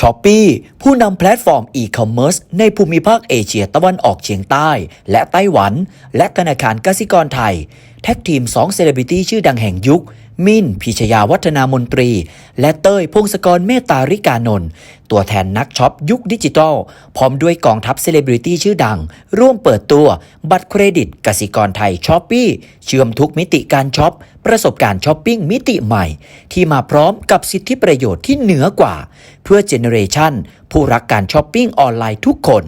ช้อปปีผู้นำแพลตฟอร์มอีคอมเมิร์ซในภูมิภาคเอเชียตะวันออกเฉียงใต้ และไต้หวัน และธนาคารกสิกรไทย แท็กทีม 2 เซเลบริตี้ชื่อดังแห่งยุค มินพิชยาวัฒนามนตรี และเต้ยพงศกรเมตตาริกานนท์ตัวแทนนักช็อปยุคดิจิทัล พร้อมด้วยกองทัพเซเลบริตี้ชื่อดัง ร่วมเปิดตัว บัตรเครดิตกสิกรไทยช้อปปี้เชื่อมทุกมิติการช็อป ประสบการณ์ช้อปปิ้งมิติใหม่ ที่มาพร้อมกับสิทธิประโยชน์ที่เหนือกว่า เพื่อเจเนเรชันผู้รักการช้อปปิ้งออนไลน์ทุกคน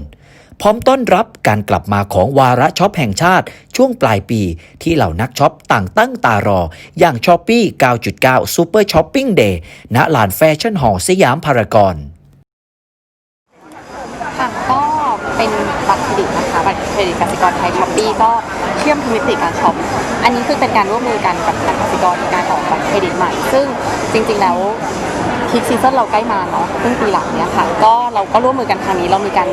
พร้อมต้อนรับการกลับมาของวาระช็อปแห่งชาติ ช่วงปลายปีที่เหล่านักช็อปต่างตั้งตารอ อย่างช้อปปี้ 9.9 Super Shopping Day ณลานแฟชั่นหอสยามพารากอนค่ะก็เป็นบัตรเครดิตนะคะบัตรเครดิตกสิกรไทยช้อปปี้ก็เชื่อมทุกมิติการช็อปอันนี้คือเป็นการร่วมมือกันกับทางกสิกรในการออกบัตรเครดิตใหม่ ซึ่งจริง ๆ แล้ว คิกซีซั่นเราใกล้มาเนาะครึ่งปีหลังเนี้ยค่ะ ก็เราก็ร่วมมือกันครั้งนี้เรามีการ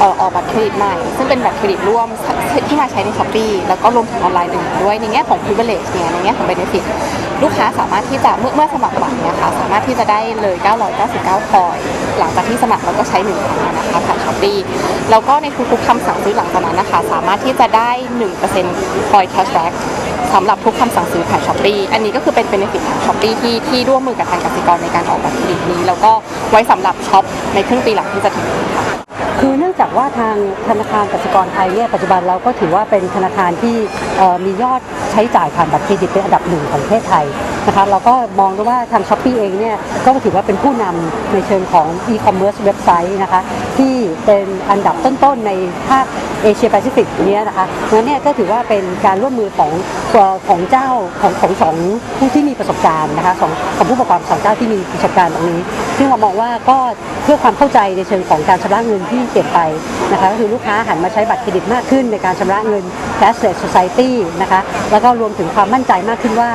ออกบัตรเครดิตใหม่ ซึ่งเป็นบัตรเครดิตร่วมที่มาใช้ในช้อปปี้แล้วก็รวมถึงออนไลน์ด้วยในแง่ของ privilege เนี่ยในแง่ของ benefit ลูกค้าสามารถที่จะเมื่อเมื่อสมัครบัตรเนี่ยค่ะสามารถที่จะได้เลย 999 คอย หลังจากที่สมัครแล้วก็ใช้หนึ่งครั้งนะคะผ่านช้อปปี้แล้วก็ในทุกๆคำสั่งซื้อหลังจากนั้นนะคะ สามารถที่จะได้ 1%คอย cashback สำหรับทุกคำสั่งซื้อผ่านช้อปปี้อันนี้ก็คือเป็นเบนฟิตของช้อปปี้ที่ที่ร่วมมือกับทางกสิกรในการออกบัตรเครดิตนี้ แล้วก็ไว้สำหรับช็อปในครึ่งปีหลังที่จะถึงนี้ค่ะ คือเนื่องจากว่าทางธนาคารกสิกรไทยเนี่ยปัจจุบันเราก็ถือว่าเป็นธนาคารที่มียอดใช้จ่ายผ่านบัตรเครดิตเป็นอันดับหนึ่งของประเทศไทยนะคะเราก็มองดูว่าทางช้อปปีเองเนี่ยก็ถือว่าเป็นผู้นำในเชิงของ e-commerce เว็บไซต์นะคะที่เป็นอันดับต้นๆในภาคเอเชียแปซิฟิกเนี้ยนะคะงั้นเนี่ยก็ถือว่าเป็นการร่วมมือของของเจ้าของของสองผู้ที่มีประสบการณ์นะคะสองของผู้ประกอบการสองเจ้าที่มีประสบการณ์ตรงนี้ ซึ่งเรามองว่าก็ เพื่อความเข้าใจในเชิงของการชำระเงินที่เปลี่ยนไปนะคะก็คือลูกค้าหันมาใช้บัตรเครดิตมากขึ้นในการชำระเงิน cashless society นะคะแล้วก็รวมถึงความมั่นใจมากขึ้นว่า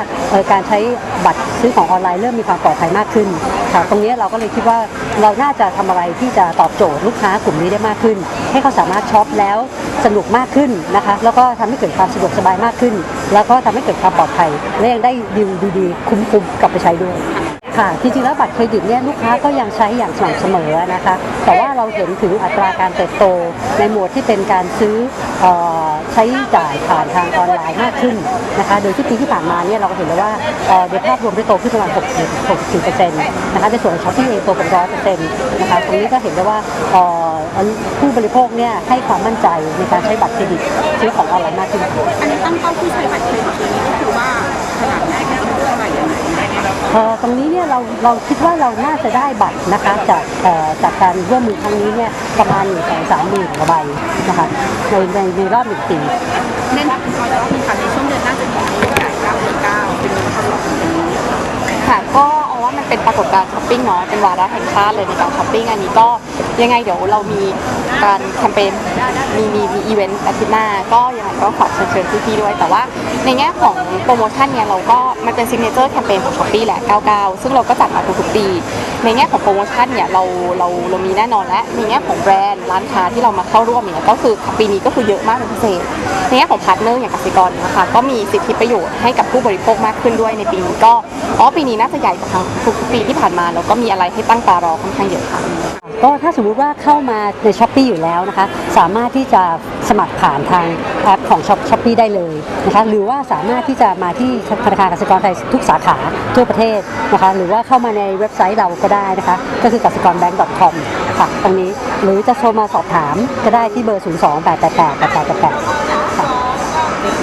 การใช้บัตรซื้อของออนไลน์เริ่มมีความปลอดภัยมากขึ้นค่ะตรงนี้เราก็เลยคิดว่าเราน่าจะทำอะไรที่จะตอบโจทย์ลูกค้ากลุ่มนี้ได้มากขึ้น ให้เขาสามารถช็อปแล้วสนุกมากขึ้นนะคะแล้วก็ทำให้เกิดความสะดวกสบายมากขึ้น แล้วก็ทำให้เกิดความปลอดภัยและยังได้ดิวดีๆคุ้มๆกลับไปใช้ด้วย ค่ะจริงๆแล้วบัตรเครดิตเนี่ยลูกค้าก็ยังใช้อย่างสม่ำเสมอนะคะ แต่ว่าเราเห็นถึงอัตราการเติบโตในหมวดที่เป็นการซื้ออใช้จ่ายผ่านทางออนไลน์มากขึ้นนะคะ โดยที่ปีที่ผ่านมาเนี่ยเราก็เห็นเลยว่าโดยภาพรวมได้โตขึ้นประมาณ 64%นะคะในส่วนของช้อปปี้เองโตเป็น100%นะคะตรงนี้ก็เห็นได้ว่าผู้บริโภคเนี่ยให้ความมั่นใจในการใช้บัตรเครดิตซื้อของออนไลน์มากขึ้น อันนี้ตั้งเป้าที่ใช้บัตรเครดิตนี้ก็คือว่าขนาดไหน ตรงนี้เนี่ยเราเราคิดว่าเราน่าจะได้บัตรนะคะจากจากการร่วมมือครั้งนี้เนี่ยประมาณหนึ่งแสนสามหมื่นกว่าใบนะคะในในในรอบหนึ่งปีเน้นเป็นคอยล์มีค่ะในช่วงเดือนหน้าจะมีโอกาส9เดือน9เป็นเดือนทดลองค่ะก็เอาว่ามันเป็นปรากฏการณ์ช้อปปิ้งเนาะเป็นวาระแห่งชาติเลยในการช้อปปิ้งอันนี้ก็ยังไงเดี๋ยวเรามี การแคมเปญมีมีมีอีเวนต์อาทิตย์หน้า ก็ยังไงก็ขอเชิญเชิญพี่ๆด้วย แต่ว่าในแง่ของโปรโมชั่นเนี่ยเราก็มันเป็นซิกเนเจอร์แคมเปญของช้อปปี้แหละ 99 ซึ่งเราก็จัดมาทุกๆปี ในแง่ของโปรโมชั่นเนี่ยเราเราเรามีแน่นอนและในแง่ของแบรนด์ร้านค้าที่เรามาเข้าร่วมเนี่ยก็คือปีนี้ก็คือเยอะมากเป็นพิเศษ ในแง่ของพาร์ทเนอร์อย่างกสิกรนะคะก็มีสิทธิประโยชน์ให้กับผู้บริโภคมากขึ้นด้วยในปีนี้ก็อ๋อปีนี้น่าจะใหญ่กว่าทั้งทุกปีที่ผ่านมาแล้วก็มีอะไรให้ตั้งตารอค่อนข้างเยอะค่ะก็ถ้าสมมุติว่าเข้ามาในช้อปปีอยู่แล้วนะคะ สามารถที่จะสมัครผ่านทางแอปของช้อปช้อปปีได้เลยนะคะหรือว่าสามารถที่จะมาที่ธนาคารกสิกรไทยทุกสาขาทั่วประเทศนะคะหรือว่าเข้ามาในเว็บไซต์เราก็ได้นะคะ ก็คือกสิกรแบงก์ .com ค่ะตรงนี้หรือจะโทรมาสอบถามก็ได้ที่เบอร์ 0 2 8 8 8 8 8 8 8